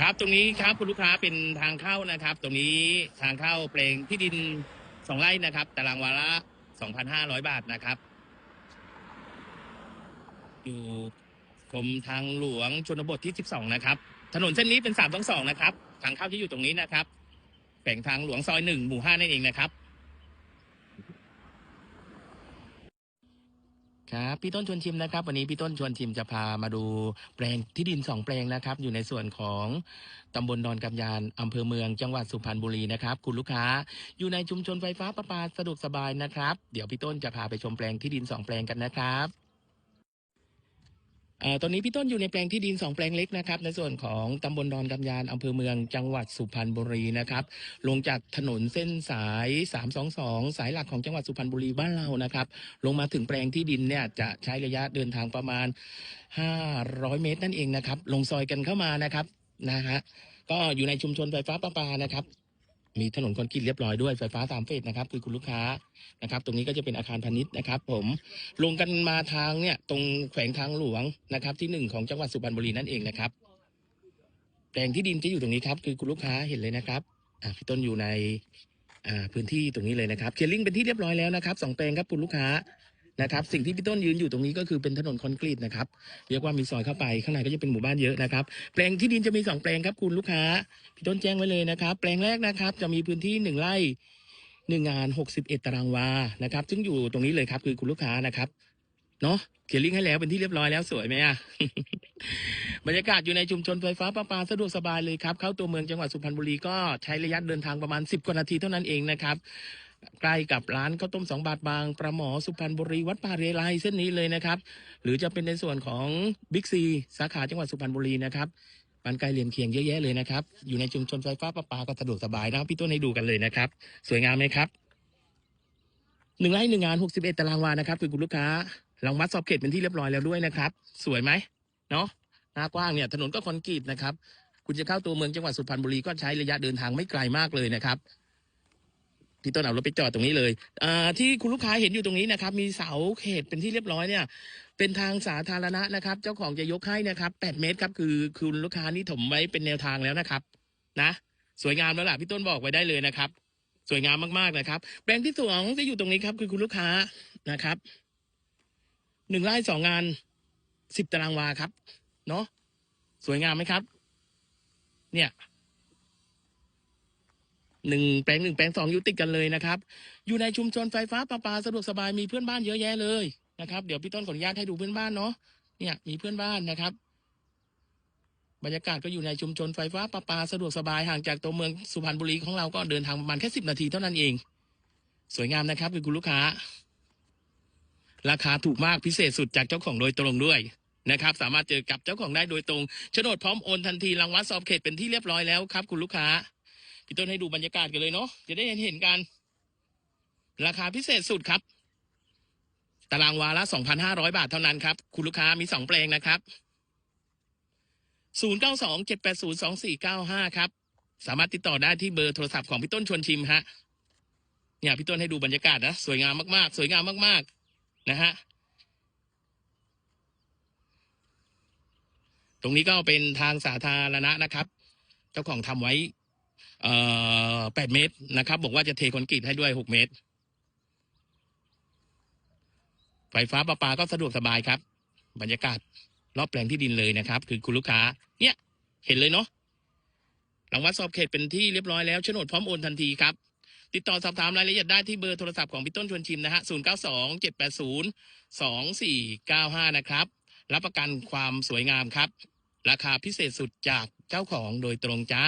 ครับตรงนี้ครับคุณลูกค้าเป็นทางเข้านะครับ ตรงนี้ทางเข้าเปลงที่ดินสองไร่นะครับตารางวาระสองพันห้าร้อยบาทนะครับ อยู่กรมทางหลวงชนบทที่สิบสองนะครับ ถนนเส้นนี้เป็นสามสองนะครับ ทางเข้าที่อยู่ตรงนี้นะครับแบ่งทางหลวงซอยหนึ่งหมู่ห้านั่นเองนะครับ ครับพี่ต้นชวนชิมนะครับ วันนี้พี่ต้นชวนชิมจะพามาดูแปลงที่ดินสองแปลงนะครับ อยู่ในส่วนของตำบลดอนกำยานอำเภอเมืองจังหวัดสุพรรณบุรีนะครับ คุณลูกค้าอยู่ในชุมชนไฟฟ้าประปาสะดวกสบายนะครับ เดี๋ยวพี่ต้นจะพาไปชมแปลงที่ดินสองแปลงกันนะครับ ตอนนี้พี่ต้นอยู่ในแปลงที่ดินสองแปลงเล็กนะครับ ในส่วนของตำบลดอนกำยานอำเภอเมืองจังหวัดสุพรรณบุรีนะครับ ลงจากถนนเส้นสาย 322 สายหลักของจังหวัดสุพรรณบุรีบ้านเรานะครับ ลงมาถึงแปลงที่ดินเนี่ยจะใช้ระยะเดินทางประมาณ 500 เมตรนั่นเองนะครับ ลงซอยกันเข้ามานะครับนะฮะก็อยู่ในชุมชนไฟฟ้าประปานะครับ มีถนนคอนกรีตเรียบร้อยด้วยไฟฟ้าสามเฟสนะครับคือคุณลูกค้านะครับ ตรงนี้ก็จะเป็นอาคารพาณิชย์นะครับ ผมลงกันมาทางเนี่ยตรงแขวงทางหลวงนะครับ ที่หนึ่งของจังหวัดสุพรรณบุรีนั่นเองนะครับแปลงที่ดินที่อยู่ตรงนี้ครับ คือคุณลูกค้าเห็นเลยนะครับอ่าพี่ต้นอยู่ในอ่าพื้นที่ตรงนี้เลยนะครับเคลียร์ลิงเป็นที่เรียบร้อยแล้วนะครับสองแปลงครับคุณลูกค้า นะครับสิ่งที่พี่ต้นยืนอยู่ตรงนี้ก็คือเป็นถนนคอนกรีตนะครับเรียกว่ามีซอยเข้าไปข้างในก็จะเป็นหมู่บ้านเยอะนะครับแปลงที่ดินจะมีสองแปลงครับคุณลูกค้าพี่ต้นแจ้งไว้เลยนะครับแปลงแรกนะครับจะมีพื้นที่หนึ่งไร่หนึ่งงานหกสิบเอ็ดตารางวานะครับซึ่งอยู่ตรงนี้เลยครับคือคุณลูกค้านะครับเนาะเคลียร์ลิงให้แล้วเป็นที่เรียบร้อยแล้วสวยไหมอะบรรยากาศอยู่ในชุมชนไฟฟ้าประปาสะดวกสบายเลยครับเข้าตัวเมืองจังหวัดสุพรรณบุรีก็ใช้ระยะเดินทางประมาณ 10กว่านาทีเท่านั้นเองนะครับ ใกล้กับร้านข้าวต้มสองบาทบาง ประหมอสุพรรณบุรีวัดป่าเรไรเส้นนี้เลยนะครับ หรือจะเป็นในส่วนของบิ๊กซีสาขาจังหวัดสุพรรณบุรีนะครับบ้านใกล้เรียมเคียงเยอะแยะเลยนะครับ อยู่ในชุมชนไฟฟ้าประปาก็สะดวกสบายนะครับพี่ต้นให้ดูกันเลยนะครับ สวยงามไหมครับหนึ่งไร่หนึ่งงานหกสิบเอ็ดตารางวานะครับคือคุณลูกค้ารังวัดสอบเขตเป็นที่เรียบร้อยแล้วด้วยนะครับ สวยไหมเนาะหน้ากว้างเนี่ยถนนก็คอนกรีตนะครับ คุณจะเข้าตัวเมืองจังหวัดสุพรรณบุรีก็ใช้ระยะเดินทางไม่ไกลมากเลยนะครับ พี่ต้นเอารถไปจอดตรงนี้เลยอ่าที่คุณลูกค้าเห็นอยู่ตรงนี้นะครับ มีเสาเขตเป็นที่เรียบร้อยเนี่ย เป็นทางสาธารณะนะครับ เจ้าของจะยกให้นะครับแปดเมตรครับคือคุณลูกค้านี่ถมไว้เป็นแนวทางแล้วนะครับ นะ สวยงามแล้วล่ะพี่ต้นบอกไว้ได้เลยนะครับ สวยงามมากๆนะครับแปลงที่สองที่อยู่ตรงนี้ครับ คือคุณลูกค้านะครับหนึ่งไร่สองงานสิบตารางวาครับ เนาะสวยงามไหมครับ เนี่ย หนึ่งแปลงหนึ่งแปลงสองอยู่ติดกันเลยนะครับ อยู่ในชุมชนไฟฟ้าประปาสะดวกสบายมีเพื่อนบ้านเยอะแยะเลยนะครับเดี๋ยวพี่ต้นขออนุญาตให้ดูเพื่อนบ้านเนาะเนี่ยมีเพื่อนบ้านนะครับ บรรยากาศก็อยู่ในชุมชนไฟฟ้าประปาสะดวกสบายห่างจากตัวเมืองสุพรรณบุรีของเราก็เดินทางประมาณแค่สิบนาทีเท่านั้นเอง สวยงามนะครับคือคุณลูกค้า ราคาถูกมากพิเศษสุดจากเจ้าของโดยตรงด้วยนะครับ สามารถเจอกับเจ้าของได้โดยตรงโฉนดพร้อมโอนทันทีรังวัดสอบเขตเป็นที่เรียบร้อยแล้วครับ คุณลูกค้า พี่ต้นให้ดูบรรยากาศกันเลยเนาะจะได้เห็นเห็นกัน ราคาพิเศษสุดครับ ตารางวาละ2,500 บาทเท่านั้นครับ คุณลูกค้ามีสองแปลงนะครับ 0927802495 ครับ สามารถติดต่อได้ที่เบอร์โทรศัพท์ของพี่ต้นชวนชิมฮะเนี่ยพี่ต้นให้ดูบรรยากาศนะสวยงามมากๆ สวยงามมากๆนะฮะตรงนี้ก็เป็นทางสาธารณะนะครับ เจ้าของทำไว้ แปดเมตรนะครับ บอกว่าจะเทคอนกรีตให้ด้วยหกเมตร ไฟฟ้าประปาก็สะดวกสบายครับ บรรยากาศรอบแปลงที่ดินเลยนะครับ คือคุณลูกค้า เนี่ยเห็นเลยเนาะหลังวัดสอบเขตเป็นที่เรียบร้อยแล้วโฉนดพร้อมโอนทันทีครับ ติดต่อสอบถามรายละเอียดได้ที่เบอร์โทรศัพท์ของพี่ต้นชวนชิมนะฮะ 0 9 2 7 8 0 2 4 9 5 นะครับ รับประกันความสวยงามครับ ราคาพิเศษสุดจากเจ้าของโดยตรงจ้า